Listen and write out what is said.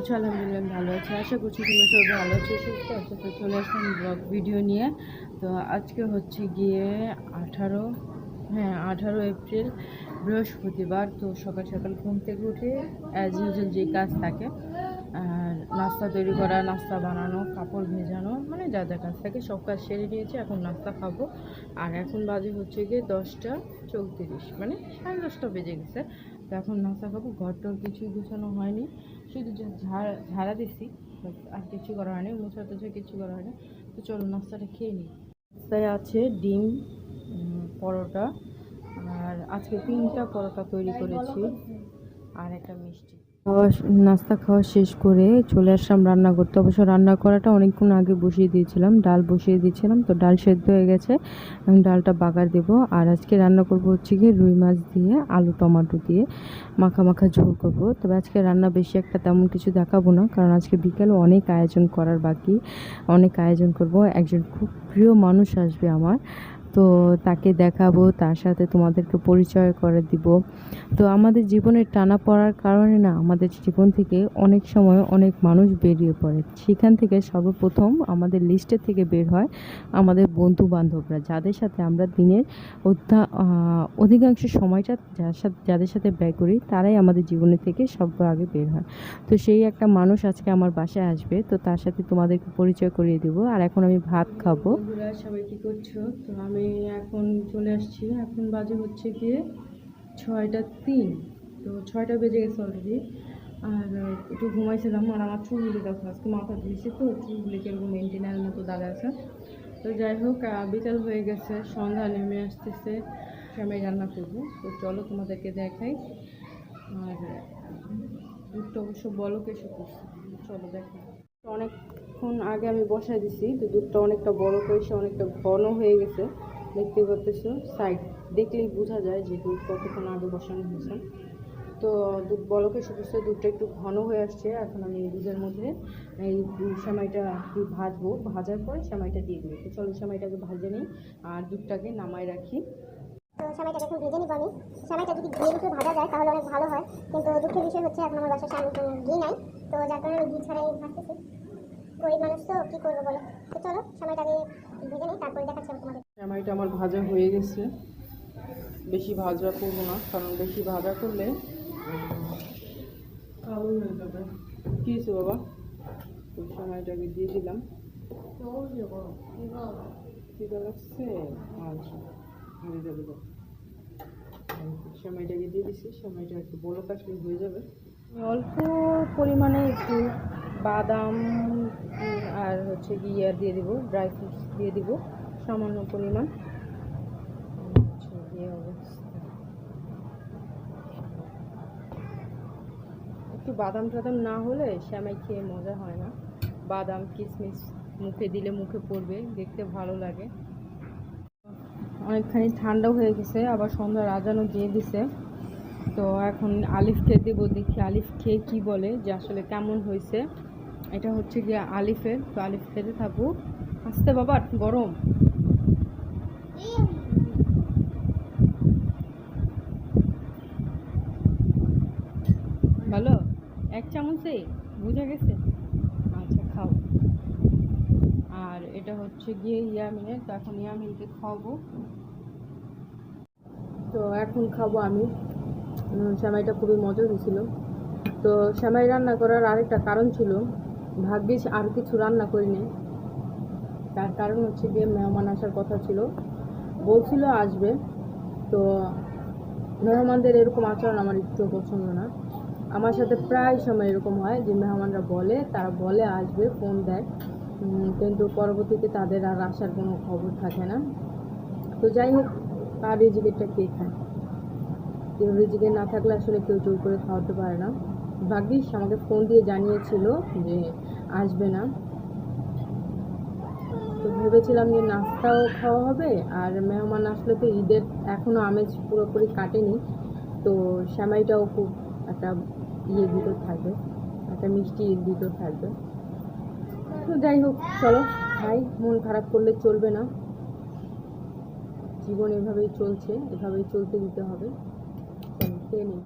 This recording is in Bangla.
করছি তোমরা সব ভালো আছো, সুস্থ আছো। তো চলে আসলাম ব্লগ ভিডিও নিয়ে। তো আজকে হচ্ছে গিয়ে আঠারো হ্যাঁ আঠারো এপ্রিল, বৃহস্পতিবার। তো সকাল সকাল ঘুম থেকে উঠে অ্যাজ ইউজুয়াল যে কাজ থাকে, আর নাস্তা তৈরি করা, নাস্তা বানানো, কাপড় ভেজানো মানে যা যা কাজ থাকে সব কাজ সেরে নিয়েছি। এখন নাস্তা খাব। আর এখন বাজে হচ্ছে গিয়ে দশটা চৌত্রিশ মানে সাড়ে দশটা বেজে গেছে। তো এখন নাস্তা খাব ঘরটার কিছুই গুছানো হয়নি। শুধু ঝাড়া ঝাড়া দিছি আর কিছু করা হয়নি, মোছা টোছা কিছু করা হয়নি। তো চলো নাস্তাটা খেয়ে নিই। নাস্তায় আছে ডিম পরোটা, আর আজকে তিনটা পরোটা তৈরি করেছি, আর একটা মিষ্টি। খাওয়া নাস্তা খাওয়া শেষ করে চলে আসলাম রান্না করতে। অবশ্য রান্না করাটা অনেকক্ষণ আগে বসিয়ে দিয়েছিলাম, ডাল বসিয়ে দিয়েছিলাম। তো ডাল সেদ্ধ হয়ে গেছে, আমি ডালটা বাগার দেব। আর আজকে রান্না করব হচ্ছে গিয়ে রুই মাছ দিয়ে, আলু টমেটো দিয়ে, মাখা মাখা ঝোল করব। তবে আজকে রান্না বেশি একটা তেমন কিছু দেখাবো না, কারণ আজকে বিকেলে অনেক আয়োজন করার বাকি। অনেক আয়োজন করব, একজন খুব প্রিয় মানুষ আসবে আমার। তো তাকে দেখাবো, তার সাথে তোমাদেরকে পরিচয় করে দিব। তো আমাদের জীবনের টানা পড়ার কারণে না, আমাদের জীবন থেকে অনেক সময় অনেক মানুষ বেরিয়ে পড়ে। সেখান থেকে সর্বপ্রথম আমাদের লিস্টে থেকে বের হয় আমাদের বন্ধু বান্ধবরা যাদের সাথে আমরা দিনের অধ্যা অধিকাংশ সময়টা যার সাথে, যাদের সাথে ব্যয় করি, তারাই আমাদের জীবনের থেকে সবার আগে বের হয়। তো সেই একটা মানুষ আজকে আমার বাসায় আসবে, তো তার সাথে তোমাদেরকে পরিচয় করিয়ে দিব। আর এখন আমি ভাত খাব। সবাই কি করছ? তো আমি এখন চলে আসছি। এখন বাজে হচ্ছে গিয়ে ছয়টা তিন। তো ছয়টা বেজে গেছে অলরেডি আর একটু ঘুমাইছিলাম আর আমার চুলগুলি দেখো, আজকে মাথা দিয়েছি তো, চুলগুলি কীরকম মেনটেনের মতো দাঁড়া আছে। তো যাই হোক বিকাল হয়ে গেছে, সন্ধ্যা নেমে আসতেছে, আমি রান্না করব। তো চলো তোমাদেরকে দেখাই। আর দুধটা অবশ্য বলো কেসে করছি চলো দেখাই অনেকক্ষণ আগে আমি বসাই দিছি, তো দুধটা অনেকটা বড় করেছে অনেকটা ঘন হয়ে গেছে। দেখতে পাচ্তেছো সাইড দেখলেই বোঝা যায় যে দুধ কতক্ষণ আগে বসানো হয়েছে। তো দুধ বলকে এসে দুধটা একটু ঘন হয়ে আসছে। এখন আমি দুধের মধ্যে এই সেমাইটা একটু ভাজবো। ভাজার পরে সেমাইটা দিয়ে দিই তো চলো সেমাইটাকে ভাজে নিই আর দুধটাকে নামায় রাখি। তো সময়টাকে এখন ভেজে আমি সময়টা যদি ভাজা যায় তাহলে হয়। দুঃখের বিষয় হচ্ছে ঘি তো ছাড়াই ভাজতেছি। গরিব মানুষ তো, কী করব বলো? তো চলো সময়টাকে ভেজে নিই, তারপরে দেখাচ্ছি সেমাইটা আমার ভাজা হয়ে গেছে। বেশি ভাজা করব না কারণ বেশি ভাজা করলে কী হয়েছে বাবা? তো সেমাইটাকে দিয়ে দিলাম। লাগছে? আচ্ছা যাবে তো। সেমাইটাকে দিয়ে দিছি সেমাইটা একটু বড় কাশলে হয়ে যাবে। অল্প পরিমাণে একটু বাদাম আর হচ্ছে গিয়ে দিয়ে দিব ড্রাই ফ্রুটস দিয়ে দিব। সামান্য পরিমাণ। একটু বাদাম টাদাম না হলে শ্যামাই খেয়ে মজা হয় না। বাদাম কিশমিশ মুখে দিলে মুখে পড়বে, দেখতে ভালো লাগে। অনেকখানি ঠান্ডা হয়ে গেছে, আবার সন্ধ্যা রাজানো দিয়ে দিছে। তো এখন আলিফকে দেবো, দেখি আলিফ খেয়ে কি বলে, যে আসলে কেমন হয়েছে। এটা হচ্ছে গিয়ে আলিফের, তো আলিফ খেতে থাকুক। আসতে বাবা, গরম। ভালো? এক চামচে বুঝে গেছে? আচ্ছা খাও। আর এটা হচ্ছে গিয়ে ইয়ামিনের তো এখন ইয়ামিনকে খাওয়াবো। তো এখন খাব আমি। উম, সেমাইটা খুবই মজা হয়েছিল। তো সেমাই রান্না করার আরেকটা কারণ ছিল ভাগ্যিস আর কিছু রান্না করিনি। তার কারণ হচ্ছে গিয়ে মেহমান আসার কথা ছিল। বলছিল আসবে। তো মেহমানদের এরকম আচরণ আমার একটু পছন্দ না। আমার সাথে প্রায় সময় এরকম হয় যে মেহমানরা বলে, তারা বলে আসবে, ফোন দেয়। কিন্তু পরবর্তীতে তাদের আর আসার কোনো খবর থাকে না। তো যাই হোক তার রিজিকেরটা কে খায়? কেউ রিজিকে না থাকলে আসলে কেউ জোর করে খাওয়াতে পারে না। ভাগ্যিস আমাকে ফোন দিয়ে জানিয়েছিল যে আসবে না। ভেবেছিলাম যে নাস্তাও খাওয়া হবে, আর মেহমান আসলে তো ঈদের এখনও আমেজ পুরোপুরি কাটেনি। তো শ্যামাইটাও খুব একটা ইয়ে ভিতর থাকবে, একটা মিষ্টি ঈদ ভিতর থাকবে। তো যাই হোক, চলো, ভাই, মন খারাপ করলে চলবে না। জীবন এভাবেই চলছে, এভাবেই চলতে দিতে হবে। খেয়ে নিই।